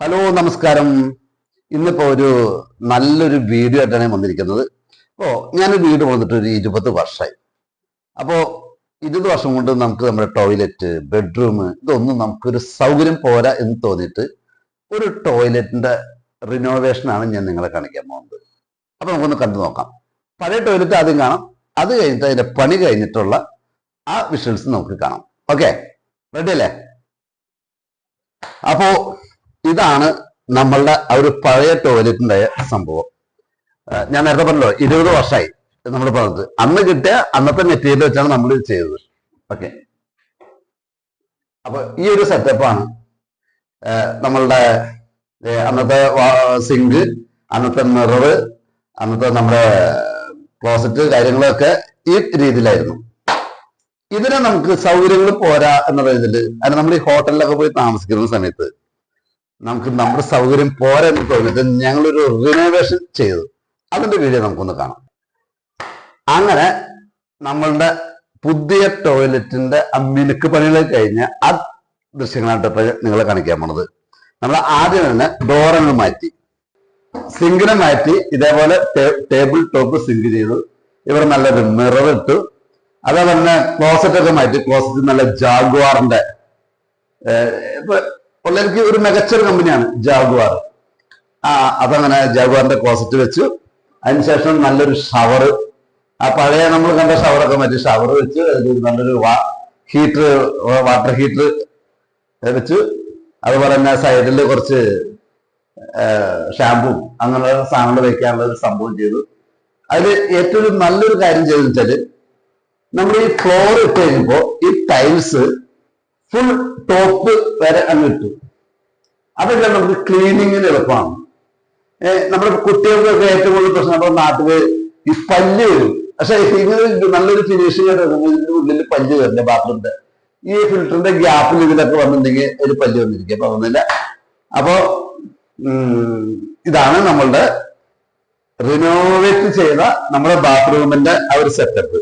Hello നമസ്കാരം. ഇന്നിപ്പോ ഒരു നല്ലൊരു വീഡിയോ ആയിട്ടാണ് വന്നിരിക്കുന്നത്. അപ്പോ ഞാൻ വീട് വന്നിട്ട് ഒരു ഇരുപത് വർഷമായി. അപ്പോ ഇരുപത് വർഷം കൊണ്ട് നമുക്ക് നമ്മുടെ ടോയ്ലറ്റ് ബെഡ്റൂം ഇതൊന്നും നമുക്കൊരു സൗകര്യം പോരാ എന്ന് തോന്നിയിട്ട് ഒരു ടോയ്ലറ്റിന്റെ റിനോവേഷനാണ് ഞാൻ നിങ്ങളെ കാണിക്കാൻ പോകുന്നത്. അപ്പോൾ നമുക്കൊന്ന് കണ്ടു നോക്കാം. പഴയ ടോയ്ലറ്റ് ആദ്യം കാണാം. അത് കഴിഞ്ഞിട്ട് അതിന്റെ പണി കഴിഞ്ഞിട്ടുള്ള ആ വിഷ്വൽസ് നമുക്ക് കാണാം. ഓക്കെ റെഡി അല്ലേ? അപ്പോ ഇതാണ് നമ്മളുടെ ആ ഒരു പഴയ ടോയ്ലറ്റിന്റെ സംഭവം. ഞാൻ നേരത്തെ പറഞ്ഞല്ലോ ഇരുപത് വർഷമായി നമ്മൾ പറഞ്ഞത്. അന്ന് കിട്ടിയ അന്നത്തെ മെറ്റീരിയൽ വെച്ചാണ് നമ്മൾ ഇത് ചെയ്തത്. ഓക്കെ. അപ്പൊ ഈ ഒരു സെറ്റപ്പാണ് നമ്മളുടെ അന്നത്തെ സിങ്ക് അന്നത്തെ മിറർ അന്നത്തെ നമ്മുടെ ക്ലോസറ്റ് കാര്യങ്ങളൊക്കെ ഈ രീതിയിലായിരുന്നു. ഇതിനെ നമുക്ക് സൗകര്യങ്ങൾ പോരാ എന്നുള്ള രീതിയിൽ അത് നമ്മൾ ഈ ഹോട്ടലിലൊക്കെ പോയി താമസിക്കുന്ന സമയത്ത് നമുക്ക് നമ്മുടെ സൗകര്യം പോരാ എന്ന് തോന്നിയിട്ട് ഞങ്ങളൊരു റിനോവേഷൻ ചെയ്തു. അതിന്റെ വീഡിയോ നമുക്കൊന്ന് കാണാം. അങ്ങനെ നമ്മളുടെ പുതിയ ടോയ്ലറ്റിന്റെ മിനുക്ക് പണികൾ കഴിഞ്ഞ് ആ ദൃശ്യങ്ങളായിട്ട് ഇപ്പൊ നിങ്ങളെ കാണിക്കാൻ പോണത്. നമ്മൾ ആദ്യം തന്നെ ഡോറങ്ങൾ മാറ്റി. സിങ്കിനെ മാറ്റി. ഇതേപോലെ ടേബിൾ ടോപ്പ് സിങ്ക് ചെയ്തു. ഇവർ നല്ലൊരു മിറർ ഇട്ടു. അതേപോലെ തന്നെ ക്ലോസറ്റ് ഒക്കെ മാറ്റി. ക്ലോസറ്റ് നല്ല ജാഗ്വാറിന്റെ പിള്ളേർക്ക് ഒരു മികച്ചൊരു കമ്പനിയാണ് ജാഗ്വാർ. ആ അതങ്ങനെ ജാഗ്വാറിന്റെ കോസറ്റ് വെച്ചു. അതിനുശേഷം നല്ലൊരു ഷവർ ആ പഴയ നമ്മൾ കണ്ട ഷവറൊക്കെ മറ്റേ ഷവർ വെച്ച് നല്ലൊരു ഹീറ്റർ വാട്ടർ ഹീറ്റർ വെച്ചു. അതുപോലെ തന്നെ സൈഡിൽ കുറച്ച് ഷാമ്പു അങ്ങനെയുള്ള സാധനങ്ങൾ വെക്കാനുള്ള ഒരു സംഭവം ചെയ്തു. അതിൽ ഏറ്റവും നല്ലൊരു കാര്യം ചെയ്തെന്ന് വെച്ചാൽ നമ്മൾ ഈ ഫ്ലോർ ഇട്ട് കഴിയുമ്പോ ഈ ടൈൽസ് ഫുൾ ടോപ്പ് വരെ അങ്ങ് ഇട്ടു. അതെല്ലാം നമുക്ക് ക്ലീനിങ്ങിന് എളുപ്പമാണ്. നമ്മുടെ കുട്ടികൾക്കൊക്കെ ഏറ്റവും കൂടുതൽ പ്രശ്നം നമ്മുടെ നാട്ടിൽ ഈ പല്ല് വരും. പക്ഷെ ഇങ്ങനെ നല്ലൊരു ഫിനിഷിംഗ് ഇതിന്റെ ഉള്ളിൽ പല്ല് വരുന്നത് ബാത്റൂമിന്റെ ഈ ഫിൽറ്ററിന്റെ ഗ്യാപ്പിൽ ഇതിലൊക്കെ വന്നിട്ടുണ്ടെങ്കിൽ ഒരു പല്ല് വന്നിരിക്കും. അപ്പൊ വന്നില്ല. അപ്പോ ഇതാണ് നമ്മളുടെ റിനോവേറ്റ് ചെയ്ത നമ്മുടെ ബാത്റൂമിന്റെ ആ ഒരു സെറ്റപ്പ്